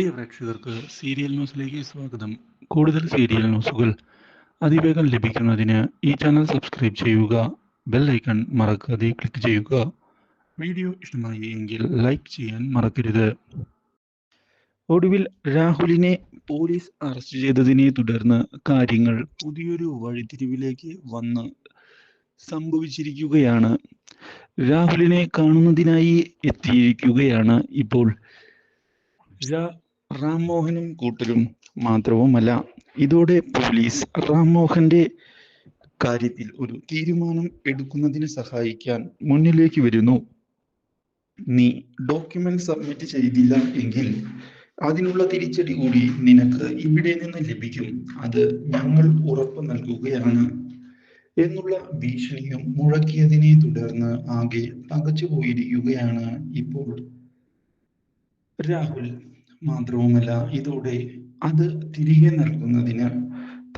പ്രിയ പ്രേക്ഷകർക്ക് സീരിയൽ ന്യൂസിലേക്ക് സ്വാഗതം. കൂടുതൽ സീരിയൽ ന്യൂസുകൾ അതിവേഗം ലഭിക്കുന്നതിന് ഈ ചാനൽ സബ്സ്ക്രൈബ് ചെയ്യുക ബെൽ ഐക്കൺ മറക്കാതെ ക്ലിക്ക് ചെയ്യുക. വീഡിയോ ഇഷ്ടമായി എങ്കിൽ ലൈക്ക് ചെയ്യാൻ മറക്കരുത്. ഒടുവിൽ രാഹുലിനെ പോലീസ് അറസ്റ്റ് ചെയ്തതിനെ തുടർന്ന് കാര്യങ്ങൾ പുതിയൊരു വഴിത്തിരിവിലേക്ക് വന്ന് സംഭവിച്ചിരിക്കുകയാണ്. രാഹുലിനെ കാണുന്നതിനായി എത്തിയിരിക്കുകയാണ് ഇപ്പോൾ റാം മോഹനും കൂട്ടരും മാത്രവുമല്ല ഇതോടെ പോലീസ് റാം മോഹന്റെ കാര്യത്തിൽ ഒരു തീരുമാനം എടുക്കുന്നതിന് സഹായിക്കാൻ മുന്നിലേക്ക് വരുന്നു. നീ ഡോക്യുമെന്റ് സബ്മിറ്റ് ചെയ്തില്ല എങ്കിൽ അതിനുള്ള തിരിച്ചടി കൂടി നിനക്ക് ഇവിടെ നിന്ന് ലഭിക്കും. അത് ഞങ്ങൾ ഉറപ്പ് നൽകുകയാണ് എന്നുള്ള ഭീഷണിയും മുഴക്കിയതിനെ തുടർന്ന് ആകെ പകച്ചു പോയിരിക്കുകയാണ് ഇപ്പോൾ രാഹുൽ. മാത്രവുമല്ല ഇതോടെ അത് തിരികെ നൽകുന്നതിന്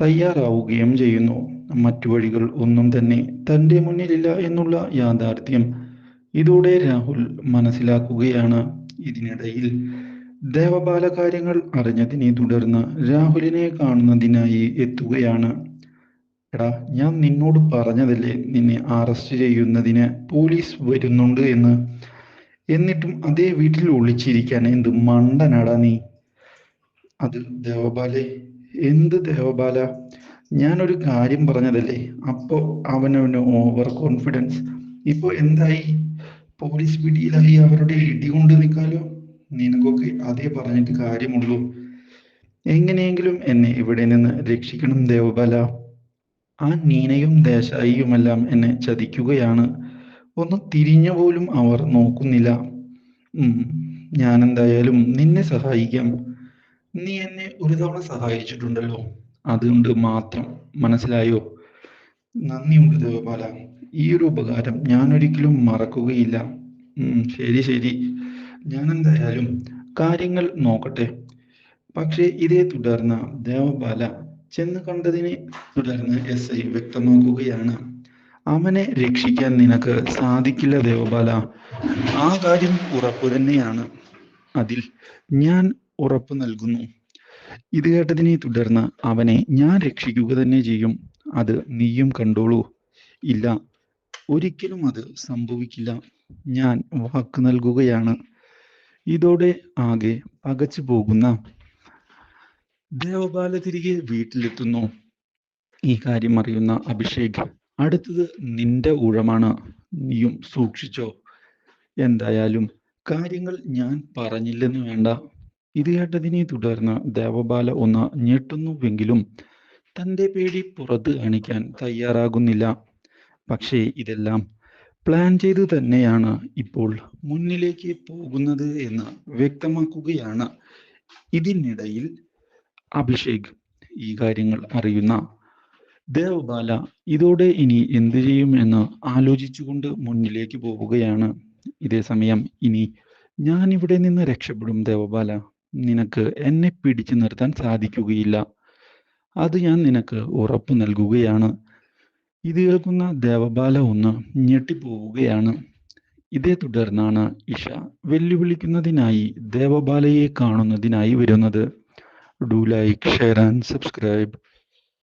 തയ്യാറാവുകയും ചെയ്യുന്നു. മറ്റു വഴികൾ ഒന്നും തന്നെ തന്റെ മുന്നിലില്ല എന്നുള്ള യാഥാർത്ഥ്യം ഇതോടെ രാഹുൽ മനസ്സിലാക്കുകയാണ്. ഇതിനിടയിൽ ദേവബാല കാര്യങ്ങൾ അറിഞ്ഞതിനെ തുടർന്ന് രാഹുലിനെ കാണുന്നതിനായി എത്തുകയാണ്. എടാ ഞാൻ നിന്നോട് പറഞ്ഞതല്ലേ നിന്നെ അറസ്റ്റ് ചെയ്യുന്നതിന് പോലീസ് വരുന്നുണ്ട് എന്ന്? എന്നിട്ടും അതേ വീട്ടിൽ ഒളിച്ചിരിക്കാൻ എന്ത് മണ്ടനാടാ നീ? അത് ദേവബാലെ എന്ത് ദേവബാല? ഞാനൊരു കാര്യം പറഞ്ഞതല്ലേ? അപ്പോ അവനവന് ഓവർ കോൺഫിഡൻസ് ഇപ്പൊ എന്തായി? പോലീസ് പിടിയിലായി അവരുടെ ഇടികൊണ്ട് നിൽക്കാലോ? നിനക്കൊക്കെ അതേ പറഞ്ഞിട്ട് കാര്യമുള്ളൂ. എങ്ങനെയെങ്കിലും എന്നെ ഇവിടെ നിന്ന് രക്ഷിക്കണം ദേവബാല. ആ നീനയും ദേശായിയുമെല്ലാം എന്നെ ചതിക്കുകയാണ്. ഒന്ന് തിരിഞ്ഞു പോലും അവർ നോക്കുന്നില്ല. ഞാൻ എന്തായാലും നിന്നെ സഹായിക്കാം. നീ എന്നെ ഒരു തവണ സഹായിച്ചിട്ടുണ്ടല്ലോ. അതുകൊണ്ട് മാത്രം. മനസ്സിലായോ? നന്ദിയുണ്ട് ദേവപാല. ഈ ഒരു ഉപകാരം ഞാൻ ഒരിക്കലും മറക്കുകയില്ല ശരി ശരി. ഞാൻ എന്തായാലും കാര്യങ്ങൾ നോക്കട്ടെ. പക്ഷേ ഇതേ തുടർന്ന് ദേവപാല ചെന്ന് കണ്ടതിനെ തുടർന്ന് എസ് ഐ വ്യക്തമാക്കുകയാണ്. അവനെ രക്ഷിക്കാൻ നിനക്ക് സാധിക്കില്ല ദേവബാല. ആ കാര്യം ഉറപ്പു തന്നെയാണ്. അതിൽ ഞാൻ ഉറപ്പ് നൽകുന്നു. ഇത് കേട്ടതിനെ തുടർന്ന് അവനെ ഞാൻ രക്ഷിക്കുക തന്നെ ചെയ്യും. അത് നീയും കണ്ടോളൂ. ഇല്ല ഒരിക്കലും അത് സംഭവിക്കില്ല. ഞാൻ വാക്ക് നൽകുകയാണ്. ഇതോടെ ആകെ പകച്ചു പോകുന്ന ദേവബാല തിരികെ വീട്ടിലെത്തുന്നു. ഈ കാര്യം അറിയുന്ന അഭിഷേക് അടുത്തത് നിന്റെ ഊഴമാണ് നീയും സൂക്ഷിച്ചോ. എന്തായാലും കാര്യങ്ങൾ ഞാൻ പറഞ്ഞില്ലെന്ന് വേണ്ട. ഇത് കേട്ടതിനെ തുടർന്ന് ദേവബാല ഒന്ന് ഞെട്ടുന്നുവെങ്കിലും തന്റെ പേടി പുറത്ത് കാണിക്കാൻ തയ്യാറാകുന്നില്ല. പക്ഷേ ഇതെല്ലാം പ്ലാൻ ചെയ്ത് തന്നെയാണ് ഇപ്പോൾ മുന്നിലേക്ക് പോകുന്നത് എന്ന് വ്യക്തമാക്കുകയാണ്. ഇതിനിടയിൽ അഭിഷേക് ഈ കാര്യങ്ങൾ അറിയുന്ന ദേവബാല ഇതോടെ ഇനി എന്തു ചെയ്യും എന്ന് ആലോചിച്ചുകൊണ്ട് മുന്നിലേക്ക് പോവുകയാണ്. ഇതേ സമയം ഇനി ഞാൻ ഇവിടെ നിന്ന് രക്ഷപ്പെടും ദേവബാല. നിനക്ക് എന്നെ പിടിച്ചു നിർത്താൻ സാധിക്കുകയില്ല. അത് ഞാൻ നിനക്ക് ഉറപ്പ് നൽകുകയാണ്. ഇത് കേൾക്കുന്ന ദേവബാല ഒന്ന് ഞെട്ടിപ്പോവുകയാണ്. ഇതേ തുടർന്നാണ് ഇഷ വെല്ലുവിളിക്കുന്നതിനായി ദേവബാലയെ കാണുന്നതിനായി വരുന്നത്. Do like share and subscribe